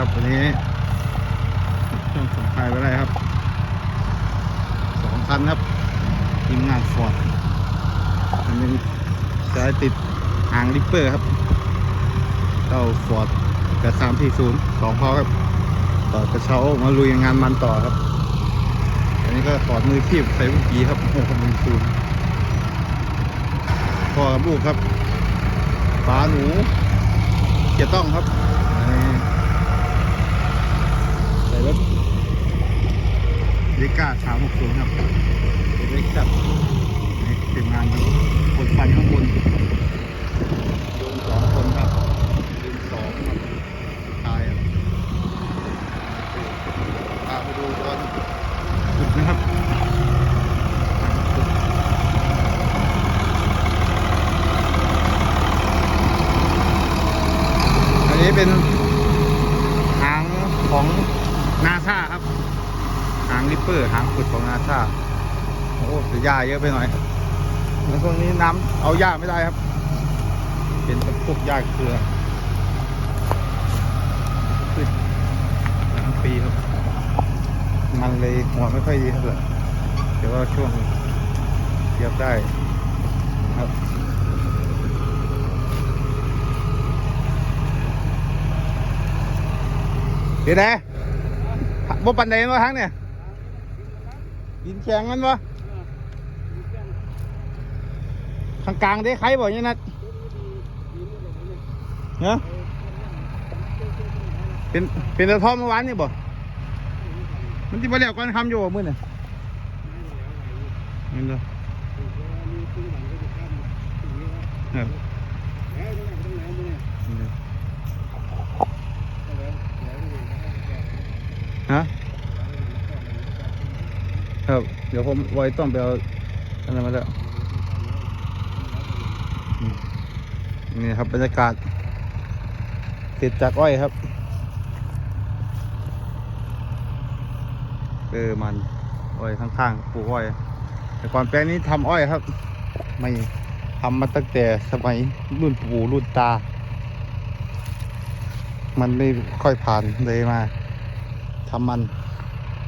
ครับวันนี้ช่วงสมชายไปได้ครับสองคันครับทีมงานฟอร์ดอันนี้จะติดหางลิปเปอร์ครับเจ้าฟอร์ดแปดสามสี่ศูนย์สองพอครับต่อกระเช้ามาลุยงานมันต่อครับ อันนี้ก็ถอดมือคีบใส่ลูกกีครับหกหนึ่งศูนย์พ่อกับลูกครับฝาหนูเกียร์ต้องครับนี่ใส่รถ เดก้าสามหกศูนย์ครับเล็กจัดนี่ทีมงานครับคนฟันข้างบนโยนสองคนครับดึงสองครับตายอะพาไปดูตอนจุดนะครับอันนี้เป็นหางของนาซาครับ หางริปเปอร์หางขุดของนาซาโอ้แต่หญ้าเยอะไปหน่อยแล้วช่วงนี้น้ำเอาหญ้าไม่ได้ครับ เป็นพวกหญ้าเกลือขึ้นทั้งปีครับ มันเลยหัวไม่ค่อยดีเท่าไหร่แต่ว่าช่วงเทียบได้ครับเดี๋ยวนะบ่ปันใดมาทั้งเนี่ย ดินแข็งมันวะข้างกลางได้ใครบ่เนี่ยนัดเนาะเป็นเป็นตะท่อมเมื่อวานนี่บ่มันที่มาเรียกกันคำอยู่มื้อนี่นี่เด้อครับนี่เด้อฮะ ครับ เดี๋ยวผมไว้ต้องไปเอาอันนั้นมาแล้วนี่ครับบรรยากาศติดจากอ้อยครับเออมันอ้อยข้างๆปลูกอ้อย แต่ก่อนแปลงนี้ทำอ้อยครับ ไม่ทำมาตั้งแต่สมัยรุ่นปู่รุ่นตา มันไม่ค่อยผ่านเลยมาทำมัน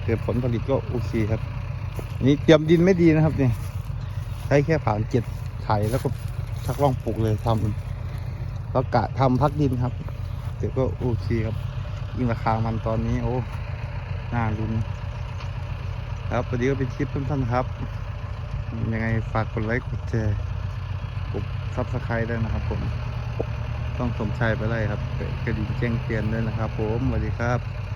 เกิดผลผลิตก็โอเคครับ นี่เตรียมดินไม่ดีนะครับนี่ใช้แค่ผ่านเจ็ดไข่แล้วก็ชักล่องปลูกเลยทำแล้วกะทำพักดินครับแต่ก็โอเคครับยิ่งราคามันตอนนี้ โอ้น่ารุนครับวันนี้ก็เป็นคลิปสั้นๆครับ ยังไงฝากกดไลค์กดแชร์กดซับสไครต์ด้วยนะครับผม ต้องสมชายไปไล่ครับกระดิ่งแจ้งเตือนด้วยนะครับผมสวัสดีครับ